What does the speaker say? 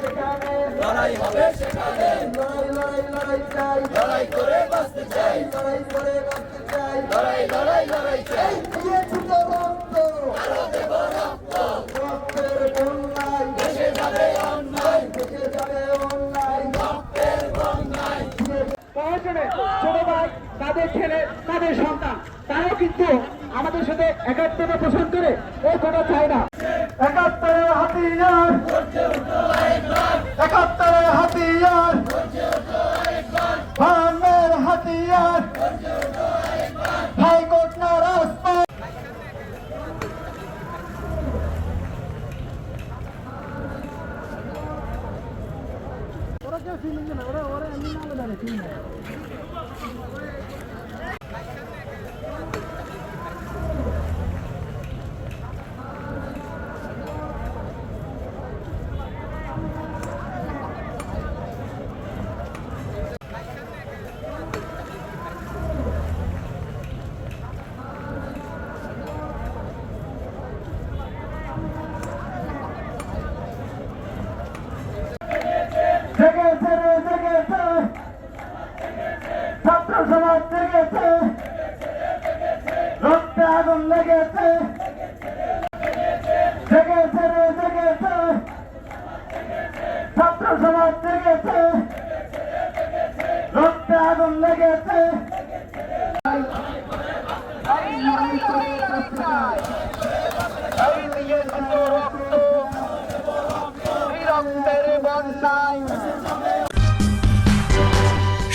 সেখানে। লড়াই হবে তাদের ছেলে তাদের সন্তান তারাও কিন্তু আমাদের সাথে একাত্মতা পোষণ করে না। একাত্তরের হাতিয়ার একাত্তরের হাতিয়ার। বাহান্নের হাতিয়ার। হাইকোর্ট না রাজপথ। জেগেছে রে জেগেছে ছাত্র সমাজ জেগেছে রক্তে আগুন লেগেছে জেগেছে রে জেগেছে ছাত্র সমাজ জেগেছে রক্তে আগুন লেগেছে